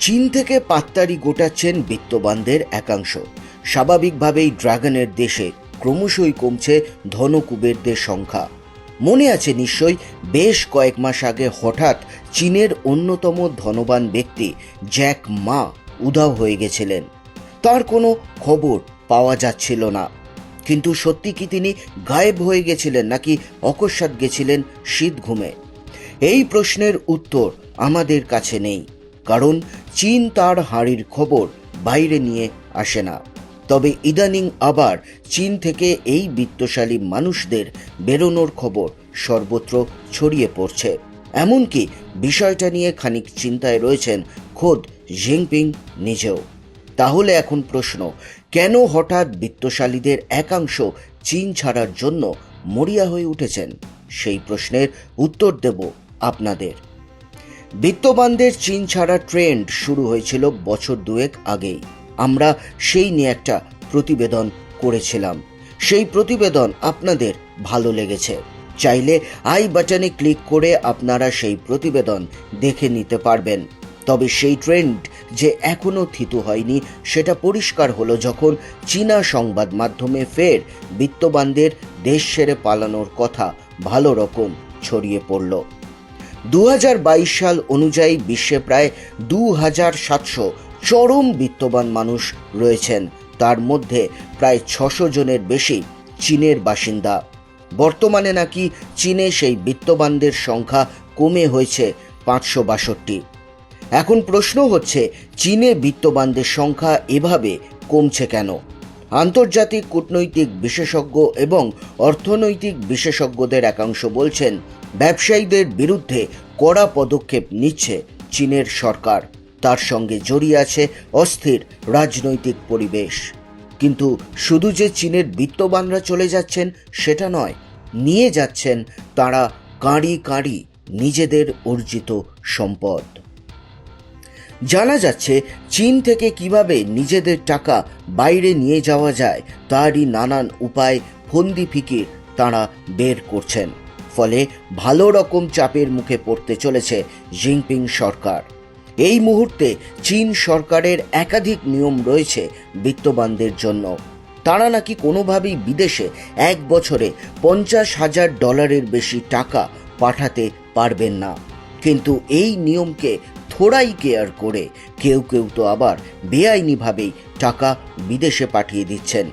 চীন থেকে পাত্তারি গোটাচ্ছেন বিত্তবানদের একাংশ। স্বাভাবিকভাবেই ড্রাগনের দেশে ক্রমশই কমছে ধনকুবেরদের সংখ্যা। মনে আছে নিশ্চয়ই, বেশ কয়েক মাস আগে হঠাৎ চীনের অন্যতম ধনবান ব্যক্তি জ্যাক মা উধাও হয়ে গেছিলেন। তার কোনো খবর পাওয়া যাচ্ছিল না। কিন্তু সত্যি কি তিনি গায়েব হয়ে গেছিলেন নাকি অকস্মাৎ গেছিলেন শীত ঘুমে এই প্রশ্নের উত্তর আমাদের কাছে নেই। কারণ চীন তার হাঁড়ির খবর বাইরে নিয়ে আসে না। তবে ইদানিং আবার চীন থেকে এই বিত্তশালী মানুষদের বেরোনোর খবর সর্বত্র ছড়িয়ে পড়ছে। এমনকি বিষয়টা নিয়ে খানিক চিন্তায় রয়েছেন খোদ জিনপিং নিজেও। তাহলে এখন প্রশ্ন, কেন হঠাৎ বিত্তশালীদের একাংশ চীন ছাড়ার জন্য মরিয়া হয়ে উঠেছেন? সেই প্রশ্নের উত্তর দেব আপনাদের। বিত্তবানদের চীন ছাড়া ট্রেন্ড শুরু হয়েছিল বছর দুয়েক আগেই। আমরা সেই নিয়ে একটা প্রতিবেদন করেছিলাম। সেই প্রতিবেদন আপনাদের ভালো লেগেছে। চাইলে আই বাটনে ক্লিক করে আপনারা সেই প্রতিবেদন দেখে নিতে পারবেন। তবে সেই ট্রেন্ড যে এখনও থিতু হয়নি, সেটা পরিষ্কার হলো যখন চীনা সংবাদ মাধ্যমে ফের বিত্তবানদের দেশ সেরে পালানোর কথা ভালো রকম ছড়িয়ে পড়ল। দু হাজার বাইশ সাল অনুযায়ী বিশ্বে প্রায় দু হাজার সাতশো চরম বিত্তবান মানুষ রয়েছেন। তার মধ্যে প্রায় ছশো জনের বেশি চীনের বাসিন্দা। বর্তমানে নাকি চীনে সেই বিত্তবানদের সংখ্যা কমে হয়েছে পাঁচশো বাষট্টি। এখন প্রশ্ন হচ্ছে, চীনে বিত্তবানদের সংখ্যা এভাবে কমছে কেন? আন্তর্জাতিক কূটনৈতিক বিশেষজ্ঞ এবং অর্থনৈতিক বিশেষজ্ঞদের একাংশ বলছেন ব্যবসায়ীদের বিরুদ্ধে কড়া পদক্ষেপ নিচ্ছে চীনের সরকার। তার সঙ্গে জড়িয়ে আছে অস্থির রাজনৈতিক পরিবেশ। কিন্তু শুধু যে চীনের বিত্তবানরা চলে যাচ্ছেন, সেটা নয়, নিয়ে যাচ্ছেন তারা কাঁড়ি কাঁড়ি নিজেদের অর্জিত সম্পদ। জানা যাচ্ছে, চীন থেকে কীভাবে নিজেদের টাকা বাইরে নিয়ে যাওয়া যায়, তারই নানান উপায়, ফন্দি ফিকির তাঁরা বের করছেন। ফলে ভালো রকম চাপের মুখে পড়তে চলেছে জিনপিং সরকার। এই মুহূর্তে চীন সরকারের একাধিক নিয়ম রয়েছে বিত্তবানদের জন্য। তারা নাকি কোনোভাবেই বিদেশে এক বছরে পঞ্চাশ হাজার ডলারের বেশি টাকা পাঠাতে পারবেন না। কিন্তু এই নিয়মকে থোড়াই কেয়ার করে কেউ কেউ তো আবার বেআইনিভাবেই টাকা বিদেশে পাঠিয়ে দিচ্ছেন।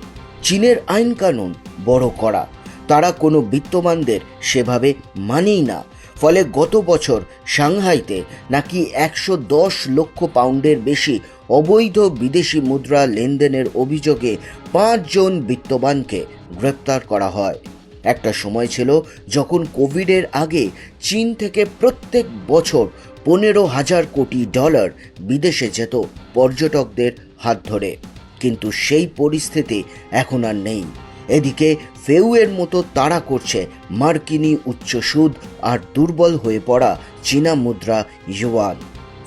চীনের আইন কানুন বড় করা তারা কোনো বিত্তমানদের সেভাবে মানেই না। ফলে গত বছর সাংহাইতে নাকি একশো দশ লক্ষ পাউন্ডের বেশি অবৈধ বিদেশি মুদ্রা লেনদেনের অভিযোগে পাঁচজন বিত্তবানকে গ্রেপ্তার করা হয়। একটা সময় ছিল যখন কোভিডের আগে চীন থেকে প্রত্যেক বছর পনেরো হাজার কোটি ডলার বিদেশে যেত পর্যটকদের হাত ধরে। কিন্তু সেই পরিস্থিতি এখন আর নেই। এদিকে ফেউয়ের মতো তাড়া করছে মার্কিনী উচ্চ সুদ আর দুর্বল হয়ে পড়া চীনা মুদ্রা ইউয়ান।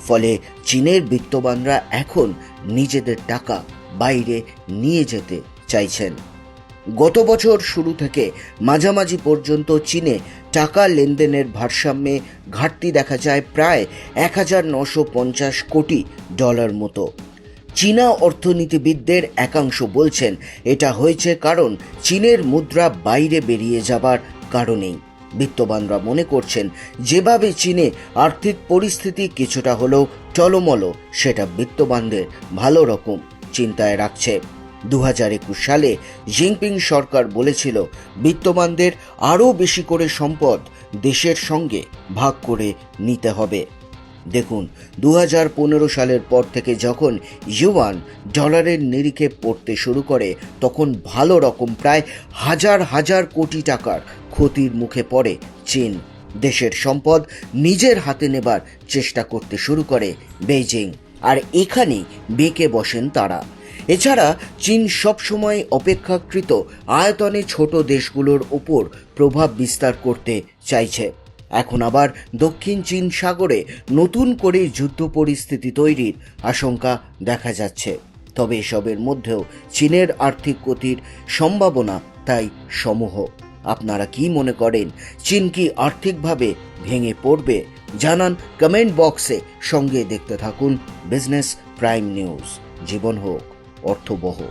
ফলে চীনের বিত্তবানরা এখন নিজেদের টাকা বাইরে নিয়ে যেতে চাইছেন। গত বছর শুরু থেকে মাঝামাঝি পর্যন্ত চীনে টাকা লেনদেনের ভারসাম্যে ঘাটতি দেখা যায় প্রায় এক হাজার নশো পঞ্চাশ কোটি ডলার মতো। চীনা অর্থনীতিবিদদের একাংশ বলছেন, এটা হয়েছে কারণ চীনের মুদ্রা বাইরে বেরিয়ে যাবার কারণেই। বিত্তবানরা মনে করছেন, যেভাবে চীনে আর্থিক পরিস্থিতি কিছুটা হলেও টলমলো সেটা বিত্তবানদের ভালো রকম চিন্তায় রাখছে। দু হাজার একুশ সালে জিনপিং সরকার বলেছিল, বিত্তবানদের আরও বেশি করে সম্পদ দেশের সঙ্গে ভাগ করে নিতে হবে। দেখুন দু হাজার পনেরো সালের পর থেকে যখন ইউয়ান ডলারের নিরিখে পড়তে শুরু করে, তখন ভালো রকম প্রায় হাজার হাজার কোটি টাকার ক্ষতির মুখে পড়ে চীন। দেশের সম্পদ নিজের হাতে নেবার চেষ্টা করতে শুরু করে বেইজিং, আর এখানেই বেঁকে বসেন তারা। এছাড়া চীন সবসময় অপেক্ষাকৃত আয়তনে ছোট দেশগুলোর ওপর প্রভাব বিস্তার করতে চাইছে। এখন আবার দক্ষিণ চীন সাগরে নতুন করে যুদ্ধ পরিস্থিতি তৈরির আশঙ্কা দেখা যাচ্ছে। তবে এসবের মধ্যেও চীনের আর্থিক ক্ষতির সম্ভাবনা তাই সমূহ। আপনারা কি মনে করেন, চীন কি আর্থিকভাবে ভেঙে পড়বে? জানান কমেন্ট বক্সে সঙ্গে দেখতে থাকুন বিজনেস প্রাইম নিউজ জীবন হোক, অর্থবহ।